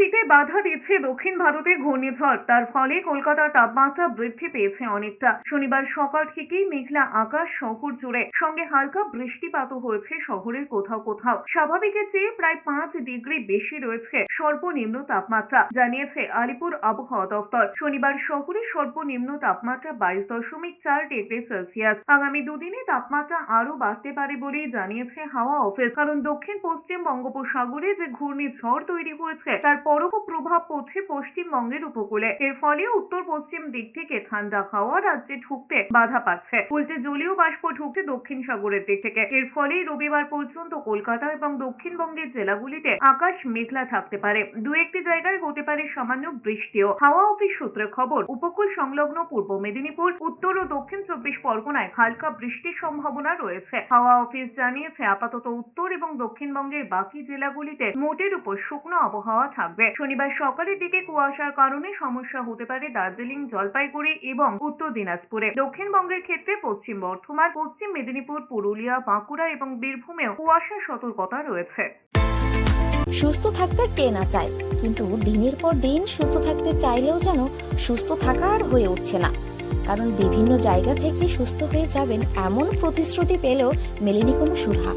শীতে বাধা দিচ্ছে দক্ষিণ ভারতে ঘূর্ণিঝড়। তার ফলে কলকাতার তাপমাত্রা বৃদ্ধি পেয়েছে অনেকটা। শনিবার সকাল থেকেই মেঘলা আকাশ শহর জুড়ে। সঙ্গে হালকা বৃষ্টিপাতও হয়েছে শহরের কোথাও কোথাও। স্বাভাবিকের চেয়ে প্রায় পাঁচ ডিগ্রি বেশি রয়েছে সর্বনিম্ন তাপমাত্রা, জানিয়েছে আলিপুর আবহাওয়া দপ্তর। শনিবার শহরে সর্বনিম্ন তাপমাত্রা বাইশ দশমিক চার ডিগ্রি সেলসিয়াস। আগামী দুদিনে তাপমাত্রা আরও বাড়তে পারে বলেই জানিয়েছে হাওয়া অফিস। কারণ দক্ষিণ পশ্চিম বঙ্গোপসাগরে যে ঘূর্ণিঝড় তৈরি হয়েছে, তার পরোক্ষ প্রভাব পড়ছে পশ্চিমবঙ্গের উপকূলে। এর ফলে উত্তর পশ্চিম দিক থেকে ঠান্ডা হাওয়া রাজ্যে ঢুকতে বাধা পাচ্ছে। উল্টে জলীয় বাষ্প ঢুকছে দক্ষিণ সাগরের দিক থেকে। এর ফলে রবিবার পর্যন্ত কলকাতা এবং দক্ষিণবঙ্গের জেলাগুলিতে আকাশ মেঘলা থাকতে পারে। দু একটি জায়গায় হতে পারে সামান্য বৃষ্টিও। হাওয়া অফিস সূত্রে খবর, উপকূল সংলগ্ন পূর্ব মেদিনীপুর, উত্তর ও দক্ষিণ চব্বিশ পরগনায় হালকা বৃষ্টির সম্ভাবনা রয়েছে। হাওয়া অফিস জানিয়েছে, আপাতত উত্তর এবং দক্ষিণবঙ্গের বাকি জেলাগুলিতে মোটের উপর শুকনো আবহাওয়া থাকবে শনিবার সকালের দিকে কুয়াশার কারণে সমস্যা হতে পারে দার্জিলিং, জলপাইগুড়ি এবং উত্তর দিনাজপুরে। দক্ষিণবঙ্গের ক্ষেত্রে পশ্চিম বর্ধমান, পশ্চিম মেদিনীপুর, পুরুলিয়া, বাঁকুড়া এবং বীরভূমেও কুয়াশার সতর্কতা রয়েছে। সুস্থ থাকতে কে না চায়? কিন্তু দিনের পর দিন সুস্থ থাকতে চাইলেও যেন সুস্থ থাকা আর হয়ে উঠছে না। কারণ বিভিন্ন জায়গা থেকে সুস্থ হয়ে যাবেন এমন প্রতিশ্রুতি পেলেও মেলেনি কোনো সুধা।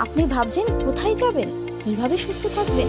আপনি ভাবছেন কোথায় যাবেন? কীভাবে সুস্থ থাকবেন?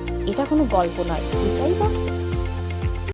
এটা কোনো গল্প নয় এটাই বাস্তব